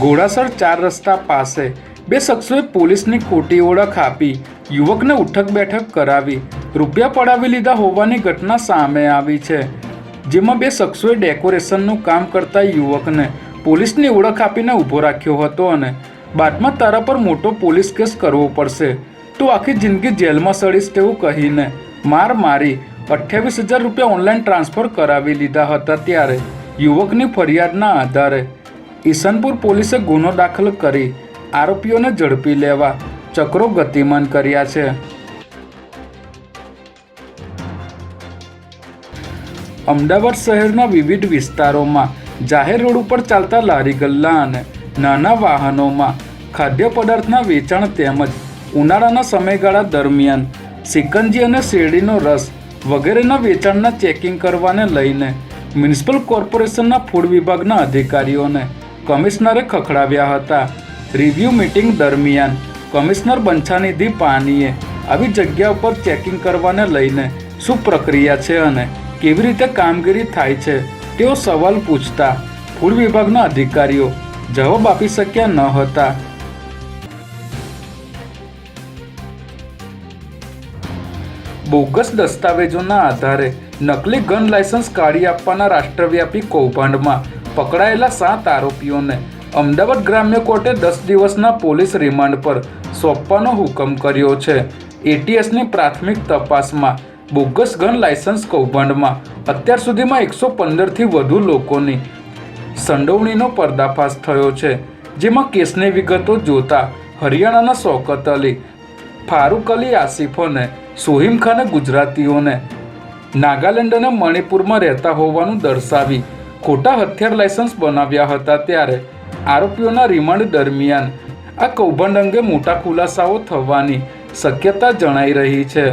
ઘોડાસર ચાર રસ્તા પાસે બે શખ્સોએ પોલીસની ખોટી ઓળખ આપી. યુવકને ઉઠક બેઠક કરાવી રૂપિયા પડાવી લીધા હોવાની ઘટના સામે આવી છે, જેમાં બે શખ્સોએ ડેકોરેશનનું કામ કરતા યુવકને પોલીસની ઓળખ આપીને ઊભો રાખ્યો હતો અને બાદમાં તારા પર મોટો પોલીસ કેસ કરવો પડશે. તો આખી જિંદગી જેલમાં સડીશ તેવું કહીને માર મારી અઠ્યાવીસ હજાર રૂપિયા ઓનલાઈન ટ્રાન્સફર કરાવી લીધા હતા ત્યારે યુવકની ફરિયાદના આધારે ઈસનપુર પોલીસે ગુનો દાખલ કરી આરોપીઓને ઝડપી લેવા ચક્રો ગતિમાન કર્યા છે. અમદાવાદ શહેરના વિવિધ વિસ્તારોમાં જાહેર રોડ ઉપર ચાલતા લારી ગલ્લા અને નાના વાહનોમાં ખાદ્ય પદાર્થના વેચાણ તેમજ ઉનાળાના સમયગાળા દરમિયાન સિકંજી અને શેરડીનો રસ વગેરેના વેચાણના ચેકિંગ કરવાને લઈને મ્યુનિસિપલ કોર્પોરેશનના ફૂડ વિભાગના અધિકારીઓને કમિશનરે ખખડાવ્યા હતા. રિવ્યૂ મિટિંગ દરમિયાન કમિશનર બંછાનિધિ પાનીએ આવી જગ્યા ઉપર ચેકિંગ કરવાને લઈને શું પ્રક્રિયા છે અને કેવી રીતે કામગીરી થાય છે, તેઓ સવાલ પૂછતા ફૂડ વિભાગના અધિકારીઓ જવાબ આપી શક્યા ન હતા. બોગસ દસ્તાવેજોના આધારે નકલી ગન લાયસન્સ કાઢી આપવાના રાષ્ટ્રવ્યાપી કૌભાંડમાં પકડાયેલા સાત આરોપીઓને અમદાવાદ ગ્રામ્ય કોર્ટે દસ દિવસના પોલીસ રિમાન્ડ પર સોંપવાનો હુકમ કર્યો છે. એટીએસની પ્રાથમિક તપાસમાં બોગસ ગન લાયસન્સ કૌભાંડમાં અત્યાર સુધીમાં એકસો પંદરથી વધુ લોકોની સંડોવણીનો પર્દાફાશ થયો છે, જેમાં કેસની વિગતો જોતા હરિયાણાના શોકત અલી, ફારૂક અલી આસિફ અને સોહિમ ખાને ગુજરાતીઓને નાગાલેન્ડ અને મણિપુરમાં રહેતા હોવાનું દર્શાવી ખોટા હથિયાર લાયસન્સ બનાવ્યા હતા ત્યારે આરોપીઓના રિમાન્ડ દરમિયાન આ કૌભાંડ અંગે મોટા ખુલાસાઓ થવાની શક્યતા જણાઈ રહી છે.